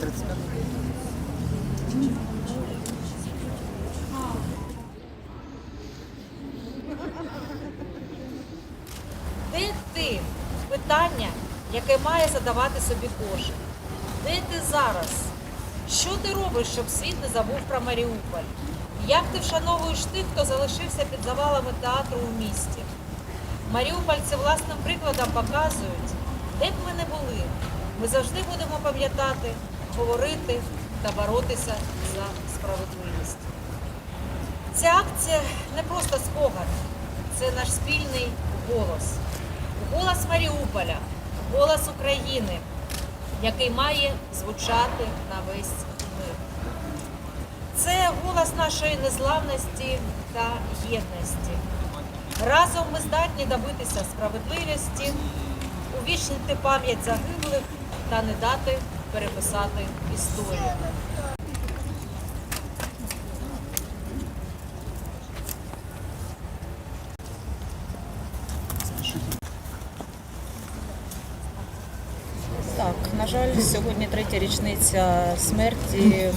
35. Де ти? Питання, яке має задавати собі кожен. Де ти зараз? Що ти робиш, щоб світ не забув про Маріуполь? Як ти вшановуєш тих, хто залишився під завалами театру у місті? Маріупольці власним прикладом показують, де б ми не були, ми завжди будемо пам'ятати, говорити та боротися за справедливість. Ця акція не просто спогад, це наш спільний голос. Голос Маріуполя, голос України, який має звучати на весь мир. Це голос нашої незламності та єдності. Разом ми здатні добитися справедливості, увічнити пам'ять загиблих та не дати переписати історію. Так, на жаль, сьогодні третя річниця смерті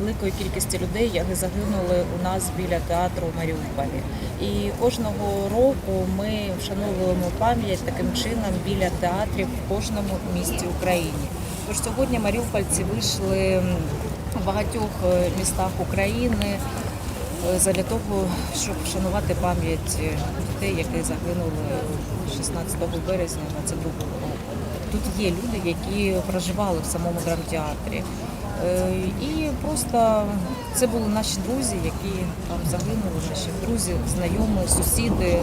великої кількості людей, які загинули у нас біля театру у Маріуполі. І кожного року ми вшановуємо пам'ять таким чином біля театрів в кожному місті України. Тож сьогодні маріупольці вийшли в багатьох е, містах України е, задля того, щоб вшанувати пам'ять дітей, які загинули 16 березня 22 року. Тут є люди, які проживали в самому драмтеатрі. Е, І просто це були наші друзі, які там загинули, наші друзі, знайомі, сусіди.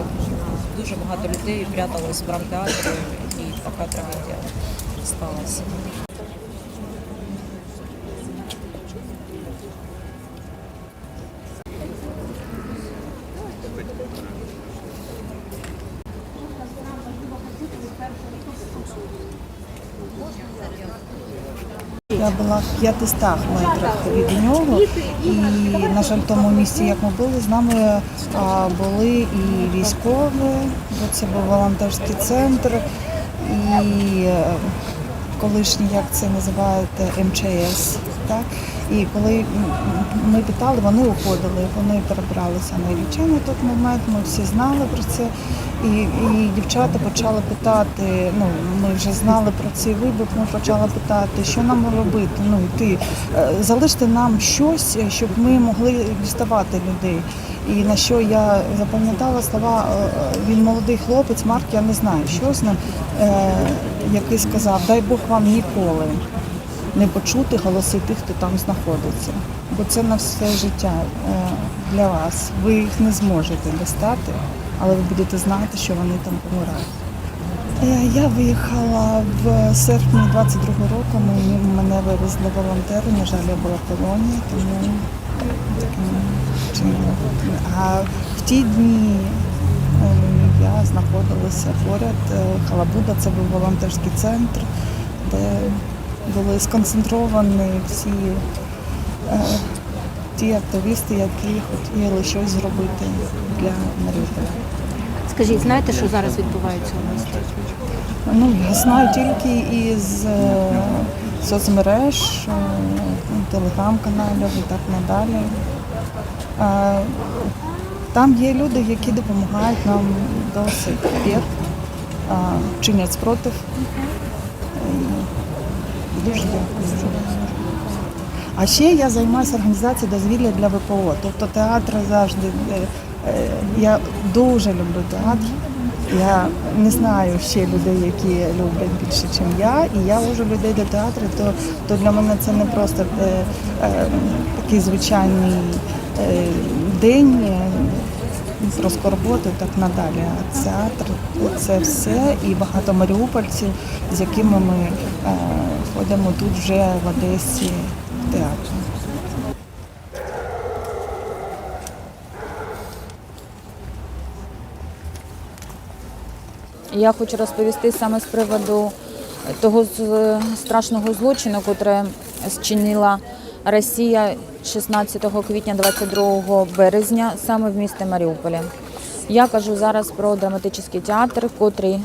Дуже багато людей пряталось в драмтеатрі, і така трагедія сталася. Я була в 500 метрах від нього, і на жаль, в тому місці, як ми були, з нами були і військові, бо це був волонтерський центр, і е, колишній, як це називають, МЧС. Так? І коли ми питали, вони уходили, вони перебралися на Ілліча на той момент, ми всі знали про це. І, і дівчата почали питати, ну ми вже знали про цей вибух, ми почали питати, що нам робити. Ну йти, е, залиште нам щось, щоб ми могли діставати людей. І на що я запам'ятала слова, е, він молодий хлопець, Марк, я не знаю, що з ним, е, який сказав, дай Бог вам ніколи не почути голоси тих, хто там знаходиться. Бо це на все життя е, для вас. Ви їх не зможете достати, але ви будете знати, що вони там помирають. Е, Я виїхала в серпні 22-го року. Мені- Мене вивезли волонтери. На жаль, я була в полоні, тому. А в ті дні е, я знаходилася поряд. Е, Халабуда це був волонтерський центр, де були сконцентровані всі е, ті активісти, які хотіли щось зробити для Маріуполя. Скажіть, знаєте, що зараз відбувається у місті? Ну, я знаю тільки із е, соцмереж, е, телеграм-каналів і так надалі. Е, там є люди, які допомагають нам досить е, чинять спротив. Дуже дякую. А ще я займаюся організацією дозвілля для ВПО. Тобто театр завжди. е, е, Я дуже люблю театр. Я не знаю ще людей, які люблять більше, ніж я. І я вожу людей до театру, то, то для мене це не просто е, е, такий звичайний е, день. Е, Про скорботу так надалі. Театр це все і багато маріупольців, з якими ми е, ходимо тут вже в Одесі в театр. Я хочу розповісти саме з приводу того страшного злочину, який зчинила Росія 16 квітня 22 березня саме в місті Маріуполі. Я кажу зараз про драматичний театр, котрий,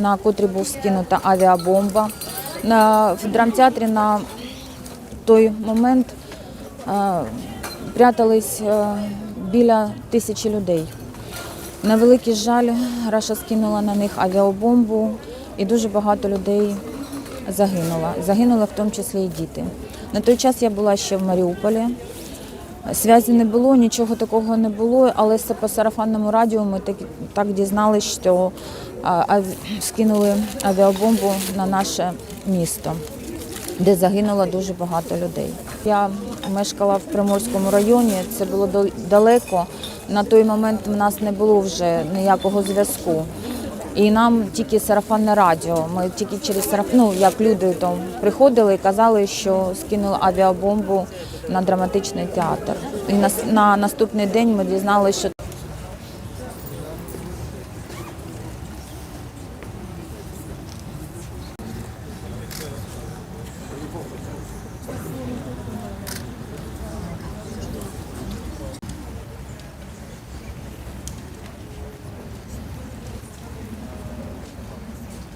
на котрий був скинута авіабомба. На, в драмтеатрі на той момент е, прятались е, біля тисячі людей. На великий жаль, Раша скинула на них авіабомбу, і дуже багато людей загинуло. Загинули в тому числі і діти. На той час я була ще в Маріуполі. Зв'язі не було, нічого такого не було, але по сарафанному радіо ми так, так дізналися, що а, скинули авіабомбу на наше місто, де загинуло дуже багато людей. Я мешкала в Приморському районі, це було далеко. На той момент в нас не було вже ніякого зв'язку. І нам тільки сарафанне радіо. Ми тільки через сараф... ну, як люди там приходили і казали, що скинули авіабомбу на драматичний театр. І на, на наступний день ми дізналися, що